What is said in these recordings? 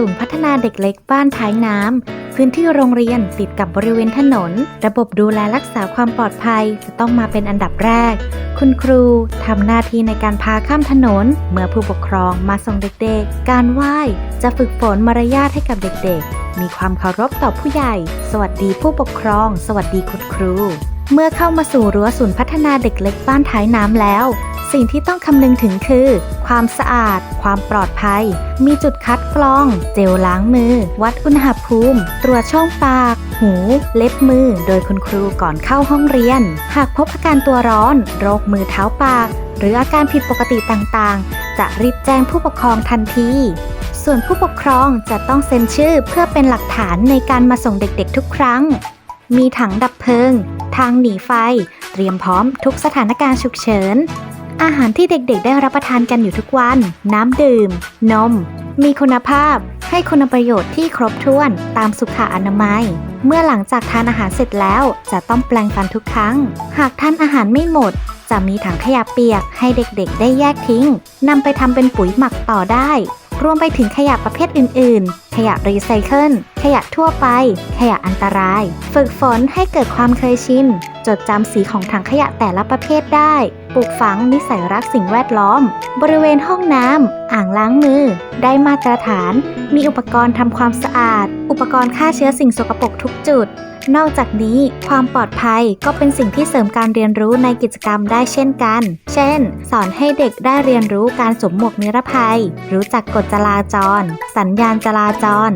ศูนย์พัฒนาเด็กเล็กบ้านท้ายน้ำ พื้นที่โรงเรียนติดกับบริเวณถนน ระบบดูแลรักษาความปลอดภัยจะต้องมาเป็นอันดับแรก คุณครูทำหน้าที่ในการพาข้ามถนน เมื่อผู้ปกครองมาส่งเด็กๆ การไหว้จะฝึกฝนมารยาทให้กับเด็กๆ มีความเคารพต่อผู้ใหญ่ สวัสดีผู้ปกครอง สวัสดีคุณครู เมื่อเข้ามาสู่รั้วศูนย์พัฒนาเด็กเล็กบ้านท้ายน้ำแล้ว สิ่งที่ต้องคำนึงถึงคือ ความสะอาด ความปลอดภัย มีจุดคัดกรอง เจลล้างมือ วัดอุณหภูมิ ตรวจช่องปาก หู เล็บมือ โดยคุณครูก่อนเข้าห้องเรียน หากพบอาการตัวร้อน โรคมือเท้าปาก หรืออาการผิดปกติต่างๆ จะรีบแจ้งผู้ปกครองทันทีส่วนผู้ปกครองจะต้องเซ็นชื่อเพื่อเป็นหลักฐานในการมาส่งเด็กๆทุกครั้ง มีถังดับเพลิง ทางหนีไฟ เตรียมพร้อมทุกสถานการณ์ฉุกเฉิน อาหารที่เด็กๆ ได้รับประทานกันอยู่ทุกวัน น้ำดื่ม นม มีคุณภาพ ให้คุณประโยชน์ที่ครบถ้วนตามสุขอนามัย เมื่อหลังจากทานอาหารเสร็จแล้วจะต้องแปลงฟันทุกครั้ง หากทานอาหารไม่หมดจะมีถังขยะเปียกให้เด็กๆ ได้แยกทิ้งนำไปทำเป็นปุ๋ยหมักต่อได้ รวมไปถึงขยะประเภทอื่น ๆ ขยะรีไซเคิล ขยะทั่วไป ขยะอันตราย ฝึกฝนให้เกิดความเคยชิน จดจำสีของถังขยะแต่ละประเภทได้ ปลูกฝังนิสัยรักสิ่งแวดล้อม บริเวณห้องน้ำ อ่างล้างมือ ได้มาตรฐาน มีอุปกรณ์ทำความสะอาด อุปกรณ์ฆ่าเชื้อสิ่งสกปรกทุกจุดนอกจากนี้ความปลอดภัยก็เป็นสิ่งที่เสริมการเรียนรู้ในกิจกรรมได้เช่นกัน เช่น สอนให้เด็กได้เรียนรู้การสวมหมวกนิรภัย รู้จักกฎจราจร สัญญาณจราจร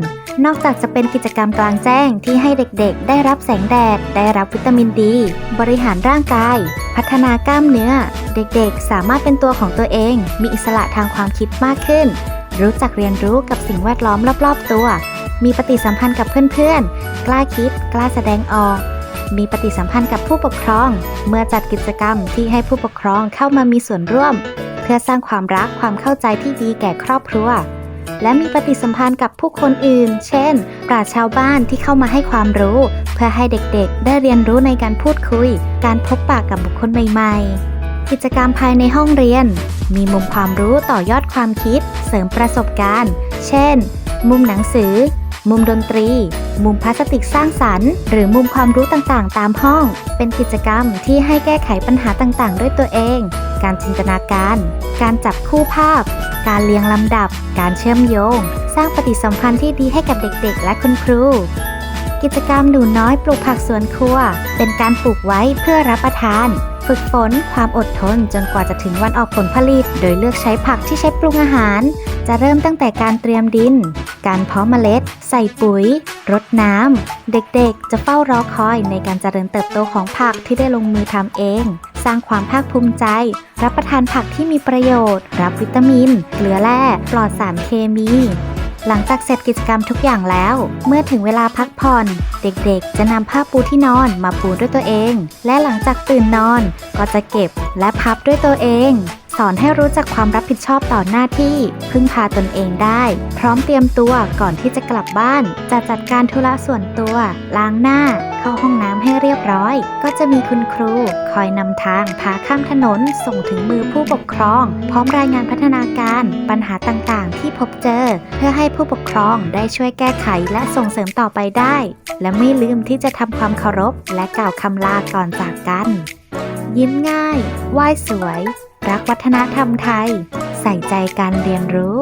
นอกจากจะเป็นกิจกรรมกลางแจ้งที่ให้เด็กๆ ได้รับแสงแดด ได้รับวิตามินดี บริหารร่างกาย พัฒนากล้ามเนื้อ เด็กๆ สามารถเป็นตัวของตัวเอง มีอิสระทางความคิดมากขึ้น รู้จักเรียนรู้กับสิ่งแวดล้อมรอบๆตัว มีปฏิสัมพันธ์กับเพื่อนๆ กล้าคิด กล้าแสดงออก มีปฏิสัมพันธ์กับผู้ปกครอง เมื่อจัดกิจกรรมที่ให้ผู้ปกครองเข้ามามีส่วนร่วม เพื่อสร้างความรักความเข้าใจที่ดีแก่ครอบครัว และมีปฏิสัมพันธ์กับผู้คนอื่น เช่น ปราชชาวบ้านที่เข้ามาให้ความรู้ เพื่อให้เด็กๆ ได้เรียนรู้ในการพูดคุย การพบปะกับบุคคลใหม่ๆกิจกรรมภายในห้องเรียน มีมุมความรู้ต่อยอดความคิด เสริมประสบการณ์ เช่น มุมหนังสือ มุมดนตรี มุมพลาสติกสร้างสรรค์ หรือมุมความรู้ต่างๆ ตามห้อง เป็นกิจกรรมที่ให้แก้ไขปัญหาต่างๆ ด้วยตัวเอง การจินตนาการ การจับคู่ภาพ การเรียงลำดับ การเชื่อมโยง สร้างปฏิสัมพันธ์ที่ดีให้กับเด็กๆ และคุณครู กิจกรรมหนูน้อยปลูกผักสวนครัว เป็นการปลูกไว้เพื่อรับประทานฝึกฝนความอดทนจนกว่าจะถึงวันออกผลผลิต โดยเลือกใช้ผักที่ใช้ปรุงอาหาร จะเริ่มตั้งแต่การเตรียมดิน การเพาะเมล็ด ใส่ปุ๋ย รดน้ำ เด็กๆ จะเฝ้ารอคอยในการเจริญเติบโตของผักที่ได้ลงมือทำเอง สร้างความภาคภูมิใจ รับประทานผักที่มีประโยชน์ รับวิตามิน เกลือแร่ ปลอดสารเคมี หลังจากเสร็จกิจกรรมทุกอย่างแล้ว เมื่อถึงเวลาพักผ่อน เด็กๆ จะนำผ้าปูที่นอนมาปูด้วยตัวเอง และหลังจากตื่นนอนก็จะเก็บและพับด้วยตัวเอง สอนให้รู้จักความรับผิดชอบต่อหน้าที่ พึ่งพาตนเองได้ พร้อมเตรียมตัวก่อนที่จะกลับบ้าน จะจัดการธุระส่วนตัว ล้างหน้า เข้าห้องน้ำให้เรียบร้อย ก็จะมีคุณครู คอยนำทาง พาข้ามถนน ส่งถึงมือผู้ปกครอง พร้อมรายงานพัฒนาการ ปัญหาต่างๆ ที่พบเจอ เพื่อให้ผู้ปกครองได้ช่วยแก้ไขและส่งเสริมต่อไปได้ และไม่ลืมที่จะทำความเคารพ และกล่าวคำลาก่อนจากกัน ยิ้มง่าย ไหว้สวย รักวัฒนธรรมไทย ใส่ใจการเรียนรู้